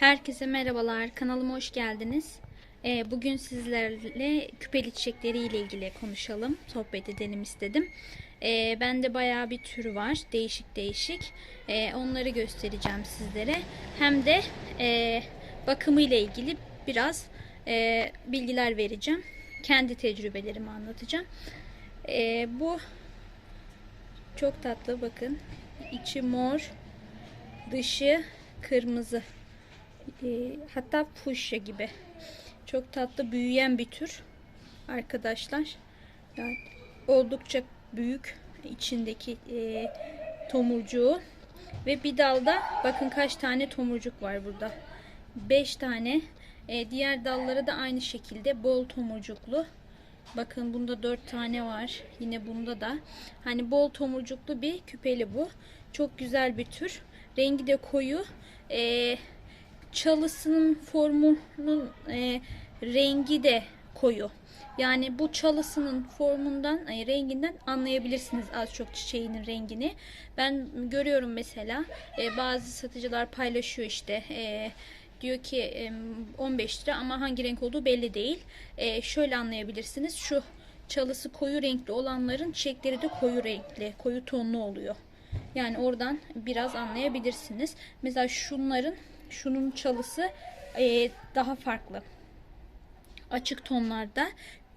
Herkese merhabalar. Kanalıma hoş geldiniz. Ee, bugün sizlerle küpeli çiçekleri ile ilgili konuşalım. Sohbet edelim istedim. Ee, bende bayağı bir tür var. Değişik değişik. Ee, onları göstereceğim sizlere. Hem de e, bakımı ile ilgili biraz e, bilgiler vereceğim. Kendi tecrübelerimi anlatacağım. Bu çok tatlı bakın. İçi mor, dışı kırmızı. E, hatta fuşya gibi. Çok tatlı büyüyen bir tür arkadaşlar. Yani oldukça büyük içindeki e, tomurcuğu ve bir dalda bakın kaç tane tomurcuk var burada. 5 tane. E, diğer dalları da aynı şekilde bol tomurcuklu. Bakın bunda 4 tane var. Yine bunda da. Hani bol tomurcuklu bir küpeli bu. Çok güzel bir tür. Rengi de koyu. Eee çalısının formunun e, rengi de koyu. Yani bu çalısının formundan, e, renginden anlayabilirsiniz az çok çiçeğinin rengini. Ben görüyorum mesela e, bazı satıcılar paylaşıyor işte. E, diyor ki e, 15 lira ama hangi renk olduğu belli değil. E, şöyle anlayabilirsiniz. Şu çalısı koyu renkli olanların çiçekleri de koyu renkli, koyu tonlu oluyor. Yani oradan biraz anlayabilirsiniz. Mesela şunların şunun çalısı e, daha farklı. Açık tonlarda.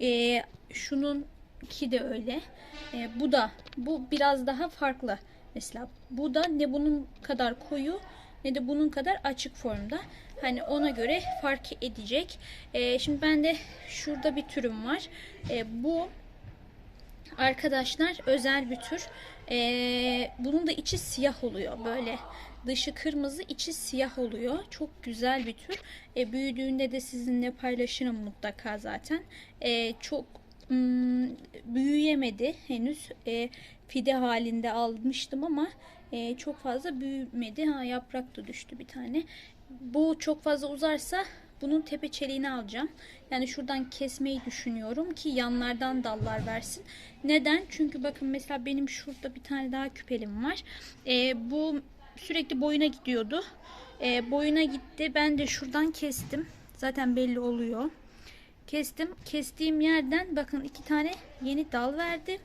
E, şunun ki de öyle. E, bu da bu biraz daha farklı. Mesela bu da ne bunun kadar koyu ne de bunun kadar açık formda. Hani ona göre fark edecek. E, şimdi ben de şurada bir türüm var. E, bu arkadaşlar özel bir tür. E, bunun da içi siyah oluyor böyle. Dışı kırmızı, içi siyah oluyor. Çok güzel bir tür. E, büyüdüğünde de sizinle paylaşırım mutlaka zaten. E, çok hmm, büyüyemedi henüz. E, fide halinde almıştım ama e, çok fazla büyümedi. Ha yaprak da düştü bir tane. Bu çok fazla uzarsa bunun tepe çeliğini alacağım. Yani şuradan kesmeyi düşünüyorum ki yanlardan dallar versin. Neden? Çünkü bakın mesela benim şurada bir tane daha küpelim var. E, bu sürekli boyuna gidiyordu. E, boyuna gitti. Ben de şuradan kestim. Zaten belli oluyor. Kestim. Kestiğim yerden bakın iki tane yeni dal verdi.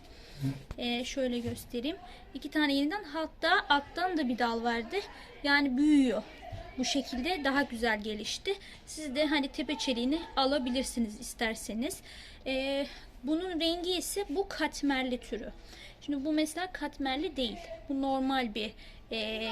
E, şöyle göstereyim. İki tane yeniden hatta alttan da bir dal verdi. Yani büyüyor. Bu şekilde daha güzel gelişti. Siz de hani tepe çeliğini alabilirsiniz isterseniz. E, bunun rengi ise bu katmerli türü. Şimdi bu mesela katmerli değil. Bu normal bir e,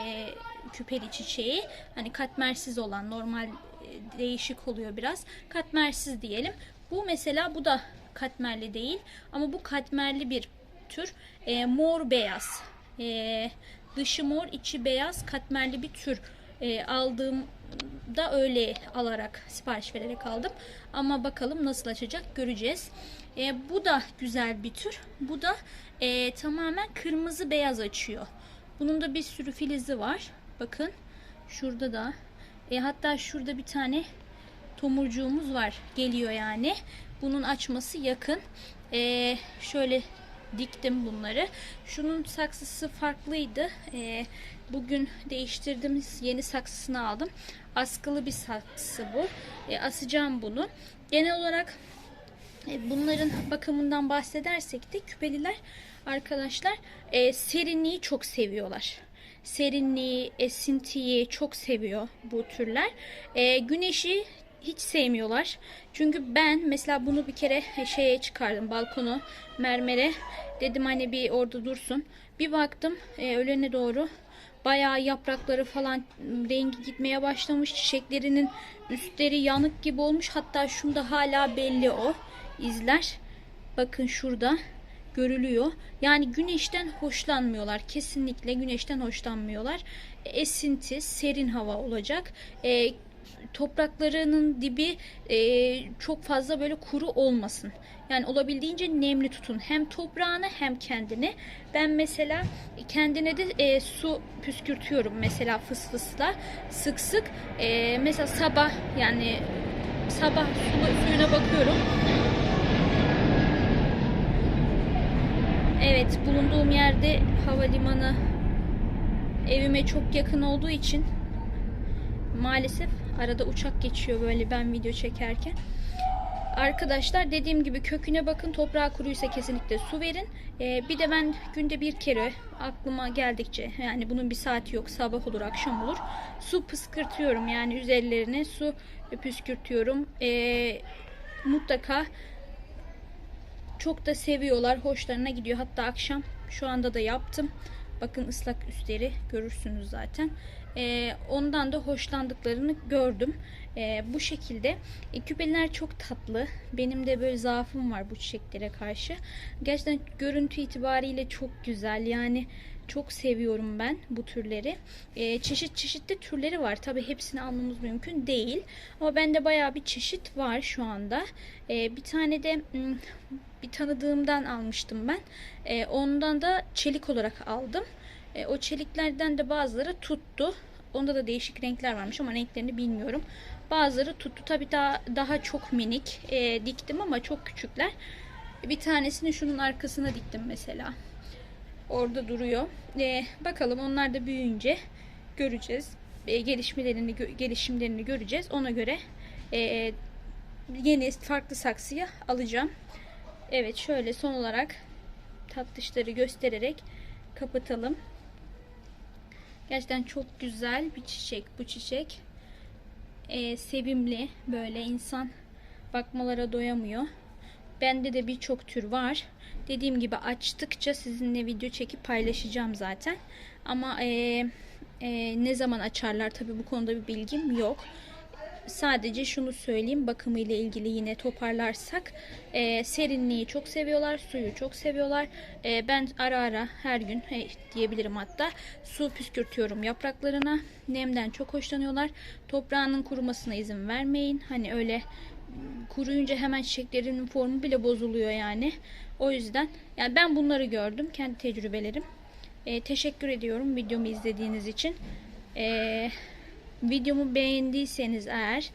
küpeli çiçeği. Hani katmersiz olan normal e, değişik oluyor biraz. Katmersiz diyelim. Bu mesela bu da katmerli değil. Ama bu katmerli bir tür. E, mor beyaz. E, dışı mor içi beyaz katmerli bir tür. E, aldığımda öyle alarak sipariş vererek aldım. Ama bakalım nasıl açacak göreceğiz. E, bu da güzel bir tür. Bu da e, tamamen kırmızı beyaz açıyor. Bunun da bir sürü filizi var. Bakın şurada da. E, hatta şurada bir tane tomurcuğumuz var. Geliyor yani. Bunun açması yakın. E, şöyle diktim bunları. Şunun saksısı farklıydı. E, bugün değiştirdim. Yeni saksısını aldım. Askılı bir saksı bu. E, asacağım bunu. Genel olarak e, bunların bakımından bahsedersek de küpeliler arkadaşlar e, serinliği çok seviyorlar. Serinliği, esintiyi çok seviyor bu türler. E, güneşi hiç sevmiyorlar. Çünkü ben mesela bunu bir kere şeye çıkardım balkonu mermere. Dedim hani bir orada dursun. Bir baktım e, öğlene doğru bayağı yaprakları falan rengi gitmeye başlamış. Çiçeklerinin üstleri yanık gibi olmuş. Hatta şunda hala belli o izler. Bakın şurada görülüyor. Yani güneşten hoşlanmıyorlar. Kesinlikle güneşten hoşlanmıyorlar. Esinti, serin hava olacak. E, topraklarının dibi e, çok fazla böyle kuru olmasın. Yani olabildiğince nemli tutun. Hem toprağını hem kendini. Ben mesela kendine de e, su püskürtüyorum mesela fıs fısla sık sık. E, mesela sabah yani sabah su, suyuna bakıyorum. Evet bulunduğum yerde havalimanı evime çok yakın olduğu için maalesef Arada uçak geçiyor böyle ben video çekerken. Arkadaşlar dediğim gibi köküne bakın toprağı kuruysa kesinlikle su verin. Ee, bir de ben günde bir kere aklıma geldikçe yani bunun bir saati yok sabah olur akşam olur su pıskırtıyorum yani üzerlerine su püskürtüyorum. Ee, mutlaka çok da seviyorlar hoşlarına gidiyor hatta akşam şu anda da yaptım. Bakın ıslak üstleri görürsünüz zaten. Ee, ondan da hoşlandıklarını gördüm. Ee, bu şekilde. E, küpeler çok tatlı. Benim de böyle zaafım var bu çiçeklere karşı. Gerçekten görüntü itibariyle çok güzel. Yani çok seviyorum ben bu türleri. Ee, çeşit çeşitli türleri var. Tabi hepsini almamız mümkün değil. Ama bende bayağı bir çeşit var şu anda. Ee, bir tane de hmm, bir tanıdığımdan almıştım ben. Ee, ondan da çelik olarak aldım. Ee, o çeliklerden de bazıları tuttu. Onda da değişik renkler varmış ama renklerini bilmiyorum. Bazıları tuttu. Tabi daha daha çok minik e, diktim ama çok küçükler. Bir tanesini şunun arkasına diktim mesela. Orada duruyor. Ee, bakalım onlar da büyüyünce göreceğiz. Ee, gelişmelerini gelişimlerini göreceğiz. Ona göre e, yeni farklı saksıya alacağım. Evet şöyle son olarak tatlışları göstererek kapatalım. Gerçekten çok güzel bir çiçek bu çiçek. Ee, sevimli böyle insan bakmalara doyamıyor. Bende de birçok tür var. Dediğim gibi açtıkça sizinle video çekip paylaşacağım zaten. Ama e, e, ne zaman açarlar tabi bu konuda bir bilgim yok. Sadece şunu söyleyeyim bakımı ile ilgili yine toparlarsak e, serinliği çok seviyorlar suyu çok seviyorlar E, ben ara ara her gün e, diyebilirim hatta su püskürtüyorum yapraklarına nemden çok hoşlanıyorlar toprağının kurumasına izin vermeyin hani öyle kuruyunca hemen çiçeklerin formu bile bozuluyor yani o yüzden yani ben bunları gördüm kendi tecrübelerim E, teşekkür ediyorum videomu izlediğiniz için Eee Videomu beğendiyseniz eğer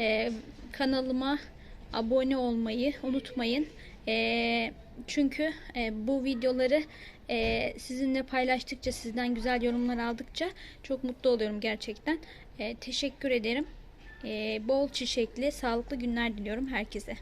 e, kanalıma abone olmayı unutmayın. E, çünkü e, bu videoları e, sizinle paylaştıkça, sizden güzel yorumlar aldıkça çok mutlu oluyorum gerçekten. E, teşekkür ederim. E, bol çiçekli, sağlıklı günler diliyorum herkese.